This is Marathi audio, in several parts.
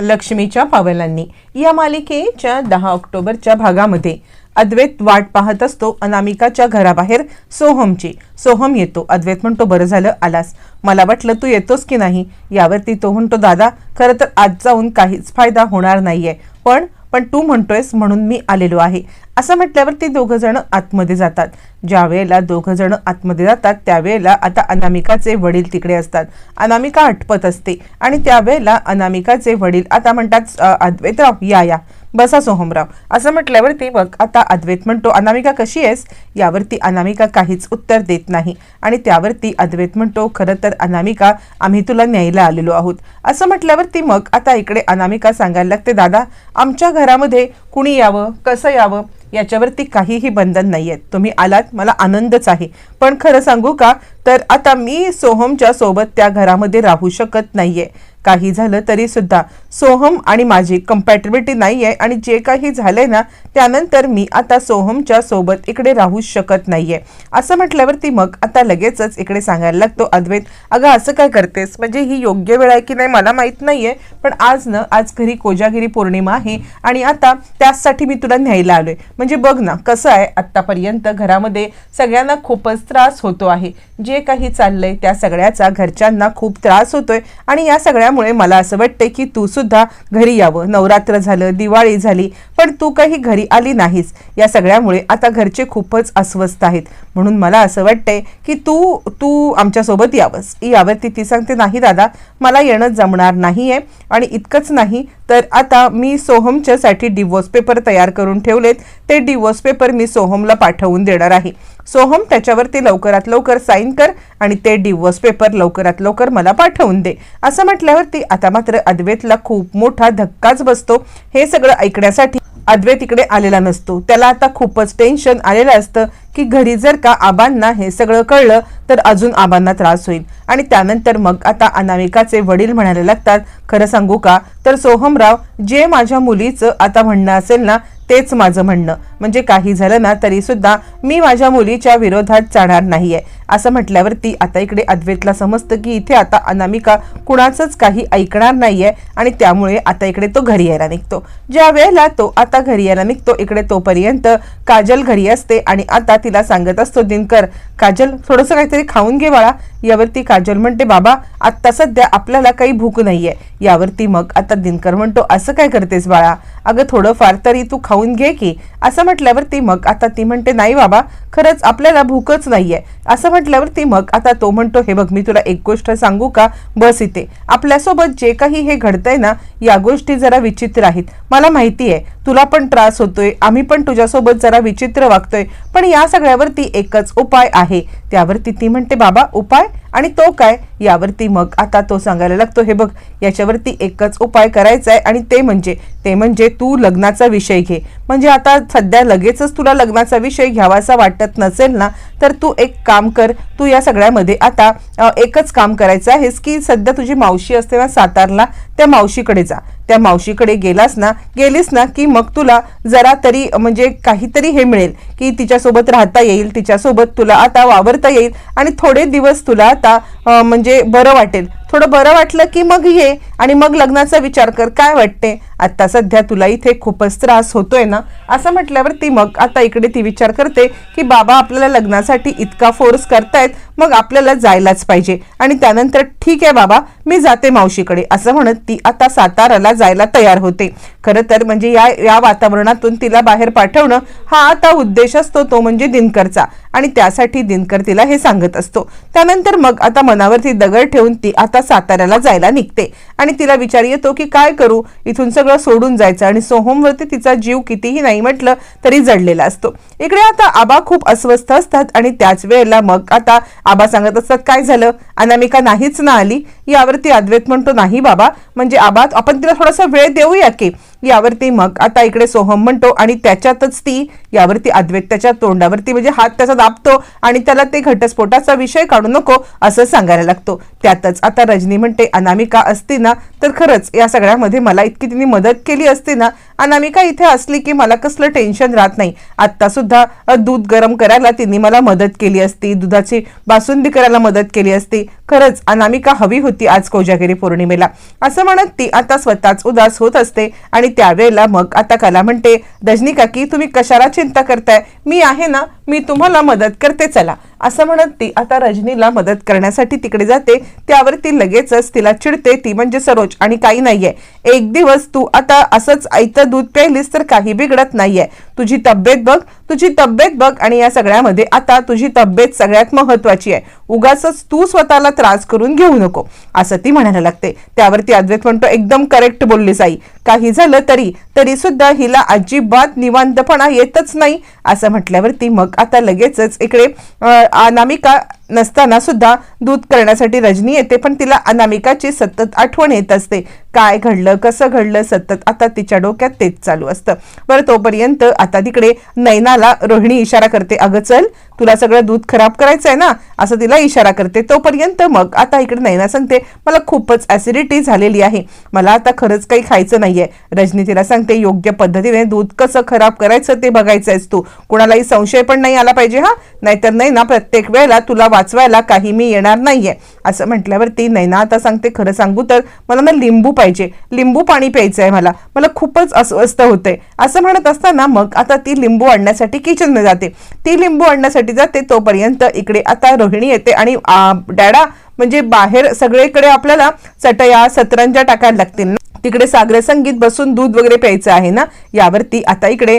लक्ष्मीच्या पावलांनी. या मालिकेच्या दहा ऑक्टोबरच्या भागामध्ये अद्वैत वाट पाहत असतो अनामिकाच्या घराबाहेर सोहमची. सोहम येतो. अद्वैत म्हणतो बरं झालं आलास. मला वाटलं तू येतोस की नाही? यावरती तो म्हणतो दादा खरं तर आज जाऊन काहीच फायदा होणार नाहीये. पण पण तू म्हणतोयस म्हणून मी आलेलो आहे. असं म्हटल्यावर ते दोघं जण आतमध्ये जातात. ज्या वेळेला दोघं जण आतमध्ये जातात त्यावेळेला आता अनामिकाचे वडील तिकडे असतात. अनामिका आटपत असते आणि त्यावेळेला अनामिकाचे वडील आता म्हणतात अद्वैतराव या या. बसा सोहमराव. असं म्हटल्यावरती मग आता अद्वैत म्हणतो अनामिका कशी आहेस? यावरती अनामिका काहीच उत्तर देत नाही आणि त्यावरती अद्वैत म्हणतो खरं तर अनामिका आम्ही तुला न्यायला आलेलो आहोत. असं म्हटल्यावरती मग आता इकडे अनामिका सांगायला लागते दादा आमच्या घरामध्ये कुणी यावं? कसं यावं? याच्यावरती काहीही बंधन नाही आहेत तुम्ही आलात मला आनंदच आहे. पण खरं सांगू का? तर आता मी सोहमच्या सोबत त्या घरामध्ये राहू शकत नाही आहे काही झालं तरी सुद्धा. सोहम आणि माझी कम्पॅटेबिलिटी नाही आहे आणि जे काही झालंय ना त्यानंतर मी आता सोहमच्या सोबत इकडे राहू शकत नाहीये. असं म्हटल्यावरती मग आता लगेचच इकडे सांगायला लागतो अद्वैत अगं असं काय करतेस? म्हणजे ही योग्य वेळ आहे की नाही मला माहीत नाहीये पण आज न आज घरी कोजागिरी पौर्णिमा आहे आणि आता त्याचसाठी मी तुला न्यायला आलोय. म्हणजे बघ ना कसं आहे आत्तापर्यंत घरामध्ये सगळ्यांना खूपच त्रास होतो आहे. जे काही चाललंय त्या सगळ्याचा घरच्यांना खूप त्रास होतोय आणि या सगळ्या त्यामुळे मला असं वाटतंय की तू सुद्धा घरी यावं. नवरात्र झालं दिवाळी झाली पण तू काही घरी आली नाहीस. या सगळ्यामुळे आता घरचे खूपच अस्वस्थ आहेत. म्हणून मला असं वाटतंय की तू तू आमच्यासोबत यावंस. यावरती ती सांगते नाही दादा मला येणं जमणार नाही आहे आणि इतकंच नाही. तर आता मी सोहमच्यासाठी डिवोर्स पेपर तयार करून ठेवलेत. ते डिवोर्स पेपर मी सोहमला पाठवून देणार आहे. सोहम त्याच्यावरती लवकरात लवकर साईन कर आणि ते डिवोर्स पेपर लवकरात लवकर मला पाठवून दे. असं म्हटल्यावरती आता मात्र अद्वैतला खूप मोठा धक्काच बसतो. हे सगळं ऐकण्यासाठी अद्वैत इकडे आलेला नसतो. त्याला आता खूपच टेन्शन आलेलं असतं की घरी जर का आबांना हे सगळं कळलं तर अजून आबांना त्रास होईल. आणि त्यानंतर मग आता अनामिकाचे वडील म्हणायला लागतात खरं सांगू का? तर सोहमराव जे माझ्या मुलीचं आता म्हणणं असेल ना तेच माझं म्हणणं. म्हणजे काही झालं ना तरी सुद्धा मी माझ्या मुलीच्या विरोधात जाणार नाहीये. असं म्हटल्यावरती आता इकडे अद्वैतला समजतं की इथे आता अनामिका कुणाचंच काही ऐकणार नाहीये आणि त्यामुळे आता इकडे तो घरी यायला निघतो. ज्या वेळेला तो आता घरी यायला निघतो इकडे तोपर्यंत काजल घरी असते आणि आता तिला सांगत असतो दिनकर काजल थोडंसं काहीतरी खाऊन घे बाळा. यावरती काजल म्हणते बाबा आत्ता सध्या आपल्याला काही भूक नाहीये. यावरती मग आता दिनकर म्हणतो असं काय करतेस बाळा? अगं थोडंफार तरी तू खाऊन घे की. असं म्हटल्यावरती मग आता ती म्हणते नाही बाबा खरंच आपल्याला भूकच नाहीये. असं म्हटल्यावरती मग आता तो म्हणतो हे बघ मी तुला एक गोष्ट सांगू का? बस इथे. आपल्यासोबत जे काही हे घडतंय ना या गोष्टी जरा विचित्र आहेत. मला माहिती आहे तुला पण त्रास होतोय आम्ही पण तुझ्यासोबत जरा विचित्र वागतोय पण या सगळ्यावरती एकच उपाय आहे. त्यावरती ती म्हणते बाबा उपाय? आणि तो काय? यावरती मग आता तो सांगायला लागतो हे बघ याच्यावरती एकच उपाय करायचा आहे आणि ते म्हणजे ते म्हणजे तू लग्नाचा विषय घे. म्हणजे आता सध्या लगेचच तुला लग्नाचा विषय घ्यावासा वाटत नसेल ना तर तू एक काम कर तू या सगळ्यामध्ये आता एकच काम करायचं आहेस की सध्या तुझी मावशी असते ना सातारला त्या मावशीकडे जा. त्या मावशीकडे गेलास ना गेलीस ना की मग तुला जरा तरी म्हणजे काहीतरी हे मिळेल की तिच्यासोबत राहता येईल तिच्यासोबत तुला आता वावरता येईल आणि थोडे दिवस तुला आता म्हणजे बरं वाटेल. थोडं बरं वाटलं की मग ये आणि मग लग्नाचा विचार कर. काय वाटते? आता सध्या तुला इथे खूपच त्रास होतोय ना? असं म्हटल्यावर ती मग आता इकडे ती विचार करते की बाबा आपल्याला लग्नासाठी इतका फोर्स करतायत मग आपल्याला जायलाच पाहिजे. आणि त्यानंतर ठीक आहे बाबा मी जाते मावशीकडे. असं म्हणत ती आता साताराला जायला तयार होते. खरं तर म्हणजे या या वातावरणातून तिला बाहेर पाठवणं हा आता उद्देश असतो तो म्हणजे दिनकरचा. आणि त्यासाठी दिनकर तिला हे सांगत असतो. त्यानंतर मग आता मनावरती दगड ठेवून ती आता साताऱ्याला जायला निघते. आणि तिला विचार येतो की काय करू? इथून सगळं सोडून जायचं आणि सोहमवरती तिचा जीव कितीही नाही म्हटलं तरी जडलेला असतो. इकडे आता आबा खूप अस्वस्थ असतात आणि त्याच वेळेला मग आता आबा सांगत असतात काय झालं? अनामिका नाहीच ना आली? यावरती अद्वैत म्हणतो नाही बाबा. म्हणजे आबा आपण तिला थोडासा वेळ देऊया की? यावरती मग आता इकडे सोहम म्हणतो आणि त्याच्यातच ती यावरती अद्वैत्याच्या तोंडावरती म्हणजे हात त्याचा दाबतो आणि त्याला ते घटस्फोटाचा विषय काढू नको असं सांगायला लागतो. त्यातच आता रजनी म्हणते अनामिका असती ना तर खरंच या सगळ्यामध्ये मला इतकी तिने मदत केली असती ना अनामिका इथे असली की मला कसलं टेन्शन राहत नाही. आत्ता सुद्धा दूध गरम करायला तिने मला मदत केली असती दुधाची बासुंदी करायला मदत केली असती. खरंच अनामिका हवी होती आज कोजागिरी पौर्णिमेला. असं म्हणत ती आता स्वतःच उदास होत असते आणि त्यावेळेला मग आता कला म्हणते रजनी काकी तुम्ही कशाला चिंता करताय? मी आहे ना मी तुम्हाला मदत करते चला. असं म्हणत ती आता रजनीला मदत करण्यासाठी तिकडे जाते. त्यावर ती लगेचच तिला चिडते. ती म्हणजे सरोज आणि काही नाहीये. एक दिवस तू आता असंच आईचं दूध प्यायलीस तर काही बिघडत नाहीये. तुझी तब्येत बघ. तुझी तब्येत बघ आणि या सगळ्यामध्ये आता तुझी तब्येत सगळ्यात महत्वाची आहे. उगाच तू स्वतःला त्रास करून घेऊ नको असं ती म्हणायला लागते. त्यावरती अद्वैत म्हणतो एकदम करेक्ट बोलली आई. काही झालं तरी तरी सुद्धा हिला अजिबात निवांतपणा येतच नाही. असं म्हटल्यावरती मग आता लगेचच इकडे अनामिका नसताना सुद्धा दूध करण्यासाठी रजनी येते पण तिला अनामिकाची सतत आठवण येत असते. काय घडलं कसं घडलं सतत आता तिच्या डोक्यात तेच चालू असतं. बरं तोपर्यंत आता तिकडे नैनाला रोहिणी इशारा करते अगं चल तुला सगळं दूध खराब करायचं आहे ना असं तिला इशारा करते. तोपर्यंत मग आता इकडे नैना सांगते मला खूपच ॲसिडिटी झालेली आहे. मला आता खरंच काही खायचं नाहीये. रजनी तिला सांगते योग्य पद्धतीने दूध कसं खराब करायचं ते बघायचं आहेस तू. कुणालाही संशय पण नाही आला पाहिजे हा? नाहीतर नाही ना प्रत्येक वेळेला तुला वाचवायला काही मी येणार नाहीये. असं म्हटल्यावरती नैना आता सांगते खरं सांगू तर मला ना लिंबू पाहिजे. लिंबू पाणी प्यायचं आहे मला. मला खूपच अस्वस्थ होतंय. असं म्हणत असताना मग आता ती लिंबू आणण्यासाठी किचनमध्ये जाते. ती लिंबू आणण्यासाठी जाते तोपर्यंत इकडे आता रोहिणी येते आणि डॅडा म्हणजे बाहेर सगळीकडे आपल्याला चटया सतरंजा टाकायला लागतील ना. तिकडे सागर संगीत बसून दूध वगैरे प्यायचं आहे ना. यावरती आता इकडे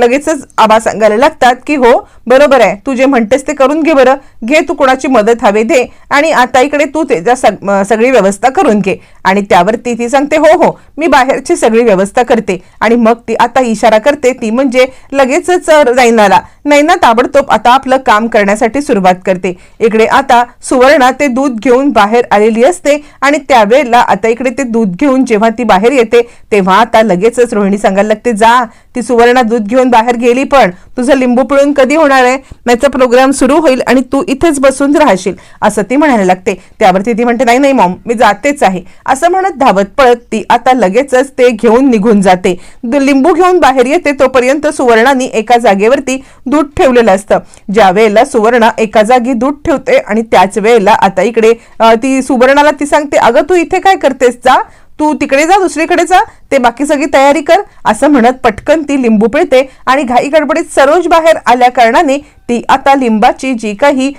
लगेचच आबा सांगायला लागतात की हो बरोबर आहे. तू जे म्हणतेस ते करून घे बरं. घे तू कोणाची मदत हवे दे. आणि आता इकडे तू त्याच्या सगळी व्यवस्था करून घे. आणि त्यावरती ती सांगते हो हो मी बाहेरची सगळी व्यवस्था करते. आणि मग ती आता इशारा करते. ती म्हणजे लगेचच जाईनाला नैना ताबडतोब आता आपलं काम करण्यासाठी सुरुवात करते. इकडे आता सुवर्णा ते दूध घेऊन बाहेर आलेली असते आणि त्यावेळेला आता इकडे ते दूध घेऊन जेव्हा ती बाहेर येते तेव्हा आता लगेचच रोहिणी सांगायला लागते जा ती सुवर्णा दूध घेऊन बाहेर गेली पण तुझं लिंबू पिळून कधी होणार आहे? माझा प्रोग्राम सुरू होईल आणि तू इथेच बसून राहशील. असं ती म्हणायला लागते. त्यावरती ती म्हणते नाही नाही मॉम मी जातेच आहे. असं म्हणत धावत पळत ती आता लगेचच ते घेऊन निघून जाते. लिंबू घेऊन बाहेर येते तोपर्यंत सुवर्णानी एका जागेवरती दूध ठेवलेलं असतं. ज्या वेळेला सुवर्णा एका जागी दूध ठेवते आणि त्याच वेळेला आता इकडे ती सुवर्णाला ती सांगते अगं तू इथे काय करतेस? जा. तू तिकडे जा दुसरीकडे जा. ते बाकी सगळी तयारी कर. असं म्हणत पटकन ती लिंबू पिळते आणि घाई गडबडीत सरोज बाहेर आल्या कारणाने ती आता लिंबाची जी काही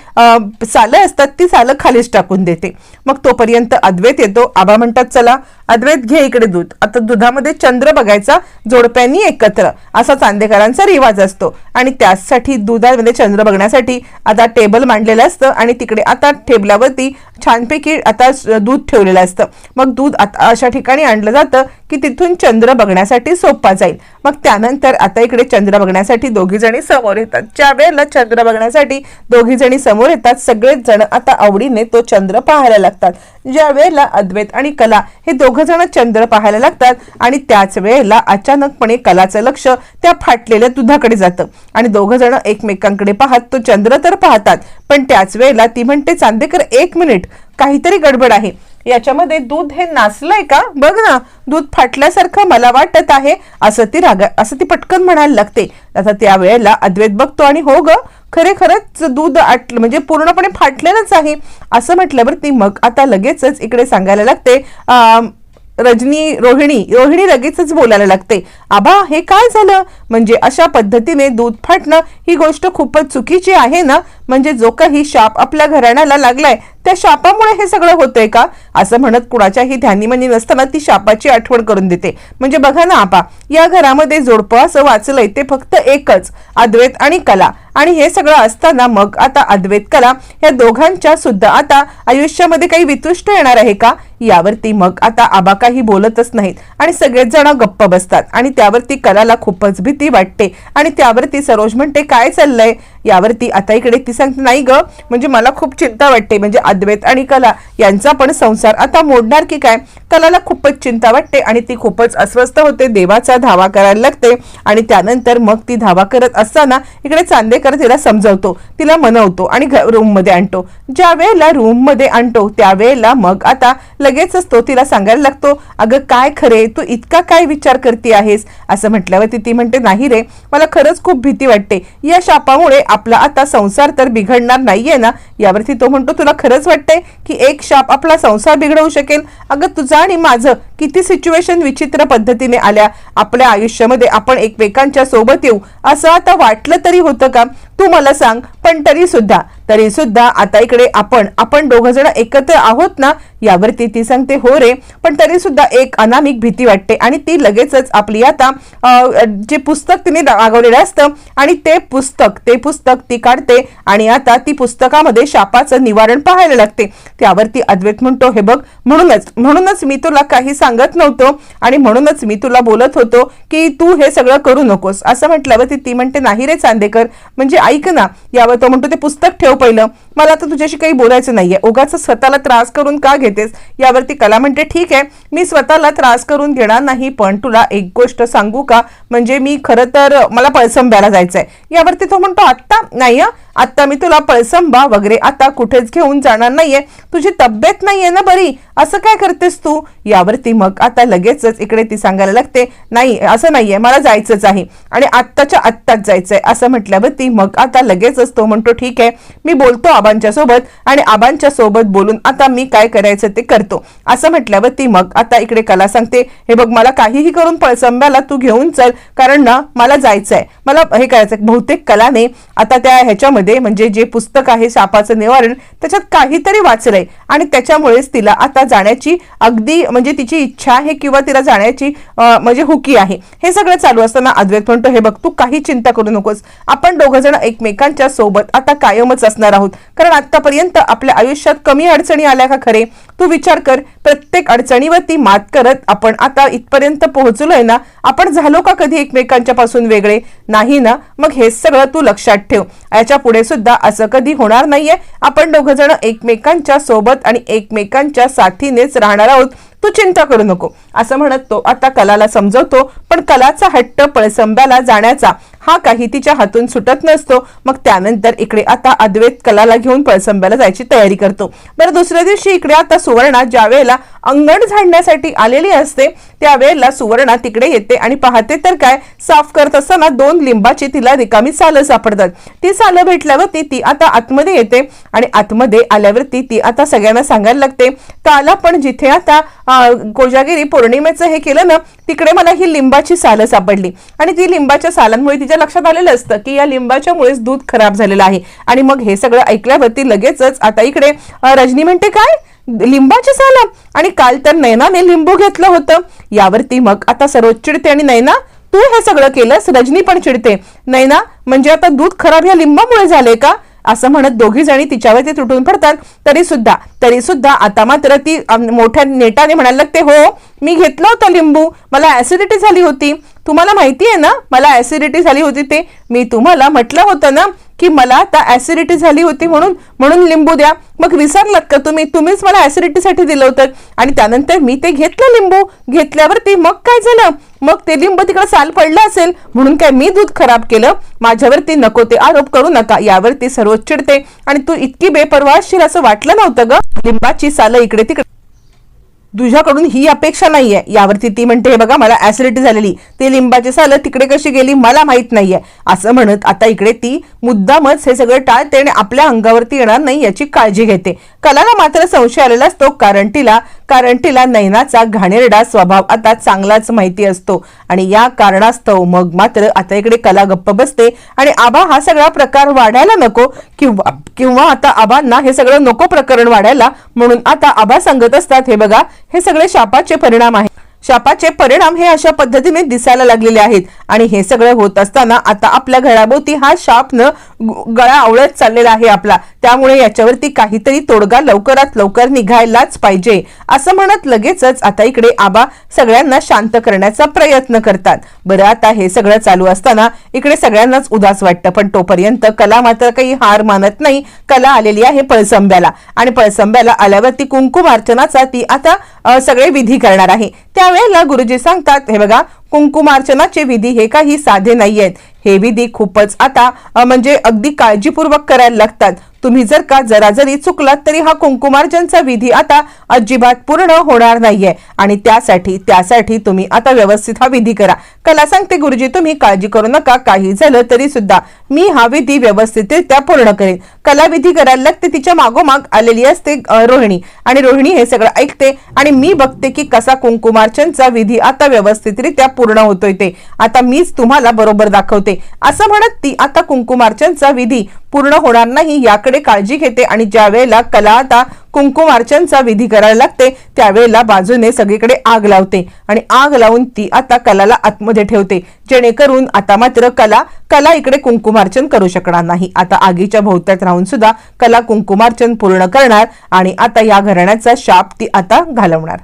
सालं असतात ती सालं खालीच टाकून देते. मग तोपर्यंत अद्वैत येतो. आबा म्हणतात चला अद्वैत घे इकडे दूध. आता दुधामध्ये चंद्र बघायचा जोडप्यांनी एकत्र. असा चांदेकरांचा रिवाज असतो. आणि त्यासाठी दुधामध्ये चंद्र बघण्यासाठी आता टेबल मांडलेलं असतं आणि तिकडे आता टेबलावरती छानपैकी आता दूध ठेवलेलं असतं. मग दूध आता अशा ठिकाणी आणलं जातं की तिथून चंद्र बघण्यासाठी सोपा जाईल. मग त्यानंतर आता इकडे चंद्र बघण्यासाठी दोघी जणी समोर येतात. ज्या वेळेला चंद्र बघण्यासाठी दोघी जणी समोर येतात सगळेच जण आता आवडीने तो चंद्र पाहायला लागतात. ज्या वेळेला अद्वैत आणि कला हे दोघं जण चंद्र पाहायला लागतात आणि त्याच वेळेला अचानकपणे कलाचं लक्ष त्या फाटलेल्या दुधाकडे जातं. आणि दोघं जण एकमेकांकडे पाहत तो चंद्र तर पाहतात पण त्याच वेळेला ती म्हणते चांदेकर एक मिनिट. काहीतरी गडबड आहे. याच्यामध्ये दूध हे नाचलंय का? बघ ना दूध फाटल्यासारखं मला वाटत आहे असं ती रागा असं ती पटकन म्हणायला लागते. आता त्या वेळेला अद्वैत बघतो आणि हो ग खरे खरंच दूध आटलं म्हणजे पूर्णपणे फाटलेलंच आहे. असं म्हटल्यावर ती मग आता लगेचच इकडे सांगायला लागते रजनी रोहिणी रोहिणी लगेचच बोलायला लागते आबा हे काय झालं? म्हणजे अशा पद्धतीने दूध फाटणं ही गोष्ट खूपच चुकीची आहे ना? म्हणजे जो काही शाप आपल्या घराण्याला लागलाय त्या शापामुळे हे सगळं होतंय का? असं म्हणत कुणाच्याही ध्यानीमनी नसताना ती शापाची आठवण करून देते. म्हणजे बघा ना आपा या घरामध्ये जोडपं असं वाचलंय ते फक्त एकच अद्वैत आणि कला. आणि हे सगळं असताना मग आता अद्वैत कला या दोघांच्या सुद्धा आता आयुष्यामध्ये काही वितुष्ट येणार आहे का? यावरती मग आता आबा काही बोलतच नाहीत. आणि सगळेच जण गप्प बसतात. आणि त्यावरती कलाला खूपच भीती वाटते. आणि त्यावरती सरोज म्हणते काय चाललंय? यावरती आता इकडे ती सांगते नाही ग म्हणजे मला खूप चिंता वाटते. म्हणजे अद्वैत आणि कला यांचा पण संसार आता मोडणार की काय? कलाला खूपच चिंता वाटते आणि ती खूपच अस्वस्थ होते. देवाचा धावा करायला लागते आणि त्यानंतर मग ती धावा करत असताना इकडे चांदेकर तिला समजवतो. तिला मनवतो आणि रूममध्ये आणतो. ज्या वेळेला रूममध्ये आणतो त्यावेळेला मग आता लगेचच तो तिला सांगायला लागतो अगं काय खरे? तू इतका काय विचार करते आहेस? असं म्हटल्यावरती ती म्हणते नाही रे मला खरंच खूप भीती वाटते. या शापामुळे आपला आता संसार तर बिघडणार नाहीये ना? यावरती तो म्हणतो तुला खरंच वाटतंय की एक शाप आपला संसार बिघडवू शकेल? अगं तुझा आणि माझं किती सिच्युएशन विचित्र पद्धतीने आल्या? आपल्या आयुष्यामध्ये आपण एकमेकांच्या सोबत येऊ असं आता वाटलं तरी होतं का? तू मला सांग पण तरी सुद्धा. तरी सुद्धा आता इकडे आपण आपण दोघ जण एकत्र आहोत ना? यावरती ती सांगते हो रे पण तरी सुद्धा एक अनामिक भीती वाटते. आणि ती लगेचच आपली आता जे पुस्तक तिने मागवलेलं असतं आणि ते पुस्तक ते पुस्तक ती काढते आणि आता ती पुस्तकामध्ये शापाचं निवारण पाहायला लागते. त्यावरती अद्वैत म्हणतो हे बघ म्हणूनच म्हणूनच मी तुला काही सांग सांगत नव्हतो आणि म्हणूनच मी तुला बोलत होतो की तू हे सगळं करू नकोस. असं म्हटल्यावरती ती म्हणते नाही रे चांदेकर म्हणजे ऐक ना यावर तो म्हणतो ते पुस्तक ठेव पहिलं. मला आता तुझ्याशी काही बोलायचं नाहीये. उगाच स्वतःला त्रास करून का घेतेस? यावरती कला म्हणते ठीक आहे मी स्वतःला त्रास करून घेणार नाही पण तुला एक गोष्ट सांगू का? म्हणजे मी खरं तर मला पळसंब्याला जायचंय. यावरती तो म्हणतो आत्ता? नाही आत्ता मी तुला पळसंबा वगैरे आता कुठेच घेऊन जाणार नाहीये. तुझी तब्येत नाहीये ना बरी? असं काय करतेस तू? यावरती मग आता लगेचच इकडे ती सांगायला लागते नाही असं नाहीये मला जायचंच आहे. आणि आत्ताच्या आत्ताच जायचंय. असं म्हटल्यावरती मग आता लगेचच तो म्हणतो ठीक आहे मी बोलतो आबांच्या सोबत आणि आबांच्या सोबत बोलून आता मी काय करायचं ते करतो. असं म्हटल्यावरती मग आता इकडे कला सांगते हे बघ मला काहीही करून पळसंब्याला तू घेऊन चल कारण ना मला जायचंय. मला हे करायचंय बहुतेक कलाने आता त्या ह्याच्यामध्ये म्हणजे जे पुस्तक आहे सापाचं निवारण त्याच्यात काहीतरी वाचलंय. आणि त्याच्यामुळेच तिला आता जाण्याची अगदी म्हणजे तिची इच्छा आहे किंवा तिला जाण्याची म्हणजे हुकी आहे. हे सगळं चालू असताना अद्वैत म्हणतो हे बघ तू काही चिंता करू नकोस. आपण दोघ जण एकमेकांच्या सोबत आता कायमच असणार आहोत. कारण आतापर्यंत आपल्या आयुष्यात कमी अडचणी आल्या का खरे? तू विचार कर. प्रत्येक अडचणीवरती मात करत आपण आता इथपर्यंत पोहोचलोय ना? आपण झालो का कधी एकमेकांच्या पासून वेगळे? नाही ना? मग हे सगळं तू लक्षात ठेव. याच्या पुढे सुद्धा असं कधी होणार नाहीये. आपण दोघ जण एकमेकांच्या सोबत आणि एकमेकांच्या साथीनेच राहणार आहोत. तू चिंता करू नको. असं म्हणत तो आता कलाला समजवतो पण कलाचा हट्ट पळसंब्याला जाण्याचा हा काही तिच्या हातून सुटत नसतो. मग त्यानंतर इकडे आता अद्वैत कलाला घेऊन पळसंब्याला जायची तयारी करतो. बरं दुसऱ्या दिवशी इकडे आता सुवर्णा ज्या वेळेला अंगण झाडण्यासाठी आलेली असते त्यावेळेला सुवर्णा तिकडे येते आणि पाहते तर काय साफ करत असताना दोन लिंबाची तिला रिकामी सालं सापडतात. ती सालं भेटल्यावरती ती आता आतमध्ये येते आणि आतमध्ये आल्यावरती ती आता सगळ्यांना सांगायला लागते काला पण जिथे आता कोजागिरी पौर्णिमेचं हे केलं ना तिकडे मला ही लिंबाची सालं सापडली. आणि ती लिंबाच्या सालांमुळे तिच्या म्हणजे लक्षात आलेलं असतं की या लिंबाच्यामुळेच दूध खराब झालेलं आहे. आणि मग हे सगळं ऐकल्यावरती लगेचच आता इकडे रजनी म्हणते काय? लिंबाची साला आणि काल तर नैनाने लिंबू घेतलं होतं. यावरती मग आता सरोज चिडते आणि नैना तू हे सगळं केलंस? रजनी पण चिडते. नैना म्हणजे आता दूध खराब या लिंबामुळे झाले का? असं म्हणत दोघी जणी तिच्यावरती तुटून पडतात. तरी सुद्धा तरी सुद्धा आता मात्र ती मोठ्या नेटाने म्हणायला लागते हो मी घेतलं होतं लिंबू. मला ऍसिडिटी झाली होती. तुम्हाला माहिती आहे ना मला ऍसिडिटी झाली होती ते. मी तुम्हाला म्हटलं होतं ना की मला आता ऍसिडिटी झाली होती म्हणून म्हणून लिंबू द्या. मग विसरलात का तुम्ही? तुम्हीच मला ऍसिडिटीसाठी दिलं होतं. आणि त्यानंतर मी ते घेतलं लिंबू. घेतल्यावरती मग काय झालं? मग ते लिंबू तिकडे साल पडलं असेल. म्हणून काय मी दूध खराब केलं? माझ्यावरती नको ते आरोप करू नका. यावरती सर्वोच्च चिडते. आणि तू इतकी बेपरवाशील असं वाटलं नव्हतं ग? लिंबाची सालं इकडे तिकडे तुझ्याकडून ही अपेक्षा नाहीये. यावरती ती म्हणते "हे बघा मला ऍसिडिटी झालेली. ते लिंबाची सालं तिकडे कशी गेली मला माहीत नाहीये. असं म्हणत आता इकडे ती मुद्दामच हे सगळं टाळते आणि आपल्या अंगावरती येणार नाही याची काळजी घेते. कलाला मात्र संशय आलेला असतो कारण तिला कारण तिला नैनाचा घाणेरडा स्वभाव आता चांगलाच माहिती असतो. आणि या कारणास्तव मग मात्र आता इकडे कला गप्प बसते. आणि आबा हा सगळा प्रकार वाढायला नको किंवा किंवा आता आबांना हे सगळं नको प्रकरण वाढायला म्हणून आता आबा सांगत असतात हे बघा हे सगळे शापाचे परिणाम आहे शापाचे परिणाम हे अशा पद्धतीने दिसायला लागलेले आहेत. आणि हे सगळं होत असताना आता आपल्या घराभोवती हा शाप न गळा आवळत चाललेला आहे आपला. त्यामुळे याच्यावरती काहीतरी तोडगा लवकरात लवकर निघायलाच पाहिजे. असं म्हणत लगेचच आता इकडे आबा सगळ्यांना शांत करण्याचा प्रयत्न करतात. बरं आता हे सगळं चालू असताना इकडे सगळ्यांनाच उदास वाटतं. पण तोपर्यंत कला मात्र काही हार मानत नाही. कला आलेली आहे पळसंब्याला. आणि पळसंब्याला आल्यावरती कुंकुम अर्चनाचा ती आता सगळे विधी करणार आहे. त्या वेळेला गुरुजी सांगतात. हे बघा कुंकुमार्चनाचे विधी हे काही साधे नाही आहेत हे विधी खूपच आता म्हणजे अगदी काळजीपूर्वक करायला लागतात. तुम्ही जर का जरा जरी चुकलात तरी हा कुंकुमार्चनचा विधी आता अजिबात पूर्ण होणार नाहीये. आणि त्यासाठी त्यासाठी तुम्ही आता व्यवस्थित हा विधी करा. कला सांगते गुरुजी तुम्ही काळजी करू नका. काही झालं तरी सुद्धा मी हा विधी व्यवस्थितरित्या पूर्ण करेन. कला विधी करायला लागते तिच्या मागोमाग आलेली असते रोहिणी. आणि रोहिणी हे सगळं ऐकते आणि मी बघते की कसा कुंकुमार्चनचा विधी आता व्यवस्थितरित्या पूर्ण होतोय ते. आता मीच तुम्हाला बरोबर दाखवते. असं म्हणत ती आता कुंकुमार्चनचा विधी पूर्ण होणार नाही याकडे काळजी घेते आणि ज्या वेळेला कला आता कुंकुमार्चनचा विधी करायला लागते त्यावेळेला बाजूने सगळीकडे आग लावते आणि आग लावून ती आता कलाला आतमध्ये ठेवते. जेणेकरून आता मात्र कला कला इकडे कुंकुमार्चन करू शकणार नाही. आता आगीच्या भोवत्यात राहून सुद्धा कला कुंकुमार्चन पूर्ण करणार आणि आता या घराण्याचा शाप ती आता घालवणार.